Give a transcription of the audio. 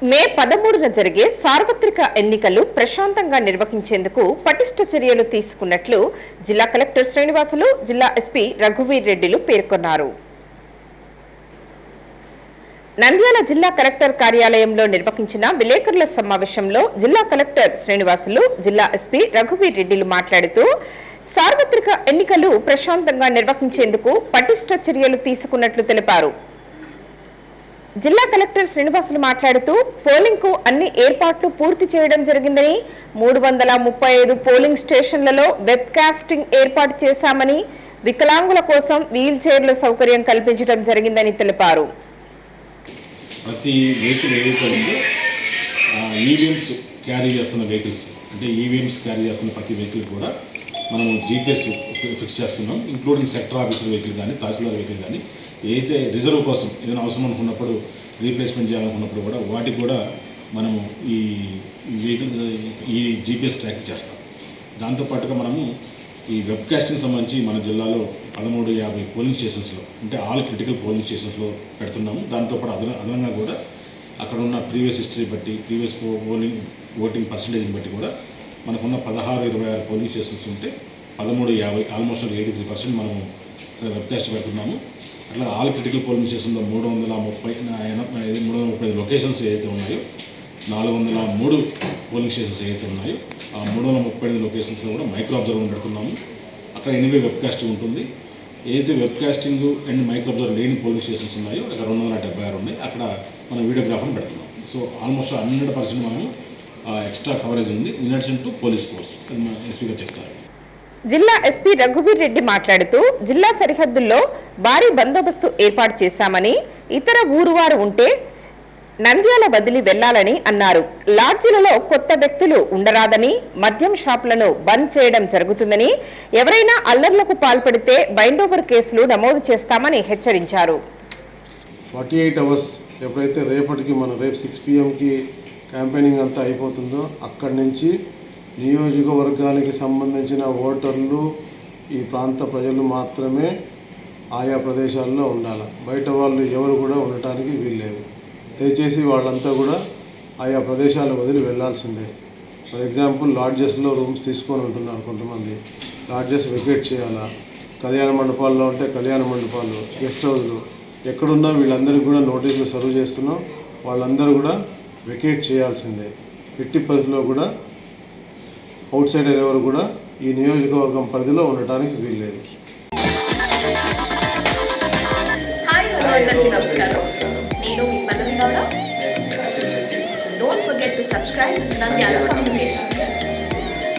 మే పదమూడున జరిగే సార్వత్రిక ఎన్నికలు ప్రశాంతంగా నిర్వహించేందుకు పటిష్ట చర్యలు తీసుకున్నట్లు జిల్లా కలెక్టర్ శ్రీనివాసులు జిల్లా ఎస్పీ రఘువీర్ రెడ్డిలు పేర్కొన్నారు. నంద్యాల జిల్లా కలెక్టర్ కార్యాలయంలో నిర్వహించిన విలేకరుల సమావేశంలో జిల్లా కలెక్టర్ శ్రీనివాసులు జిల్లా ఎస్పీ రఘువీర్ రెడ్డిలు మాట్లాడుతూ సార్వత్రిక ఎన్నికలు ప్రశాంతంగా నిర్వహించేందుకు పటిష్ట చర్యలు తీసుకున్నట్లు తెలిపారు. జిల్లా కలెక్టర్ శ్రీనివాసులు మాట్లాడుతూ పోలింగ్కు అన్ని ఏర్పాట్లు పూర్తి చేయడం జరిగిందని మూడు వందల ముప్పై ఐదు పోలింగ్ స్టేషన్లలో వెబ్ కాస్టింగ్ ఏర్పాటు చేశామని వికలాంగుల కోసం వీల్ చైర్ల సౌకర్యం కల్పించడం జరిగిందని తెలిపారు. ప్రతి వెహికల్ ఏదైతే ఉందో ఈవీఎంస్ క్యారీ చేస్తున్న వెహికల్స్ అంటే ఈవీఎంస్ క్యారీ చేస్తున్న ప్రతి వెహికల్ కూడా మనము జీపీఎస్ ఫిక్స్ చేస్తున్నాం ఇంక్లూడింగ్ సెక్టర్ ఆఫీసర్ వెహికల్ కానీ తహసీల్దార్ వెహికల్ కానీ ఏదైతే రిజర్వ్ కోసం ఏదైనా అవసరం అనుకున్నప్పుడు రీప్లేస్మెంట్ చేయాలనుకున్నప్పుడు కూడా వాటికి కూడా మనము ఈ వెహికల్ ఈ జీపీఎస్ ట్రాక్ చేస్తాం. దాంతోపాటుగా మనము ఈ వెబ్ కాస్టింగ్ సంబంధించి మన జిల్లాలో పదమూడు యాభై పోలింగ్ స్టేషన్స్లో అంటే ఆల్ క్రిటికల్ పోలింగ్ స్టేషన్స్లో పెడుతున్నాము. దాంతోపాటు అదన అదనంగా కూడా అక్కడ ఉన్న ప్రీవియస్ హిస్టరీ బట్టి ప్రీవియస్ పోలింగ్ ఓటింగ్ పర్సంటేజ్ని బట్టి కూడా మనకున్న పదహారు ఇరవై ఆరు పోలింగ్ స్టేషన్స్ ఉంటే పదమూడు యాభై ఆల్మోస్ట్ ఎయిటీ త్రీ పర్సెంట్ మనము వెబ్కాస్ట్ పెడుతున్నాము. అట్లా ఆల్ క్రిటికల్ పోలింగ్ స్టేషన్లో మూడు వందల ముప్పై ఎనభై మూడు వందల ముప్పై ఐదు లొకేషన్స్ ఏదైతే ఉన్నాయో నాలుగు వందల మూడు పోలింగ్ స్టేషన్స్ ఏవైతే ఉన్నాయో ఆ మూడు వందల ముప్పై ఐదు లొకేషన్స్లో కూడా మైక్రో అబ్జర్వర్ పెడుతున్నాము. అక్కడ ఎనిమిది వెబ్ కాస్టింగ్ ఉంటుంది. ఏదైతే web casting and micro observer లేని పోలింగ్ స్టేషన్స్ ఉన్నాయో అక్కడ రెండు వందల డెబ్బై ఆరు ఉన్నాయి. అక్కడ మనం వీడియోగ్రాఫర్ని పెడుతున్నాం సో ఆల్మోస్ట్ హండ్రెడ్ పర్సెంట్ మనం ఎక్స్ట్రా కవరేజ్ ఉంది. In addition to police force ఎస్పీగా చెప్తారు. జిల్లా ఎస్పీ రఘువీర్ రెడ్డి మాట్లాడుతూ జిల్లా సరిహద్దుల్లో భారీ బందోబస్తు ఏర్పాటు చేశామని ఇతర ఊరువారు ఉంటే నంద్యాల బదిలీ వెళ్ళాలని అన్నారు. లాడ్జీలలో కొత్త వ్యక్తులు ఉండరాదని మద్యం షాపులను బంద్ చేయడం జరుగుతుందని ఎవరైనా అల్లర్లకు పాల్పడితే బైండోవర్ కేసులు నమోదు చేస్తామని హెచ్చరించారు. ఫార్టీ ఎయిట్ అవర్స్ ఎప్పుడైతే రేపటికి మనం రేపు సిక్స్ పిఎంకి క్యాంపెయినింగ్ అంతా అయిపోతుందో అక్కడి నుంచి నియోజకవర్గానికి సంబంధించిన ఓటర్లు ఈ ప్రాంత ప్రజలు మాత్రమే ఆయా ప్రదేశాల్లో ఉండాలి. బయట వాళ్ళు ఎవరు కూడా ఉండటానికి వీల్లేదు. దయచేసి వాళ్ళంతా కూడా ఆయా ప్రదేశాలు వదిలి వెళ్ళాల్సిందే ఫర్ ఎగ్జాంపుల్ లాడ్జెస్లో రూమ్స్ తీసుకొని ఉంటున్నారు కొంతమంది. లాడ్జెస్ వెకేట్ చేయాలా? కళ్యాణ మండపాల్లో ఉంటే కళ్యాణ మండపాలు గెస్ట్ హౌస్లు. ఎక్కడున్నా వీళ్ళందరికీ కూడా నోటీసులు సర్వ్ చేస్తున్నాం. వాళ్ళందరూ కూడా వెకేట్ చేయాల్సిందే. ఎట్టి పరిస్థితుల్లో కూడా అవుట్ సైడర్ ఎవరు కూడా ఈ నియోజకవర్గం పరిధిలో ఉండటానికి వీల్లేదు. హాయ్ నమస్కారం. నేను మీ Pallavi Gowda. Don't forget to subscribe Nandyala communications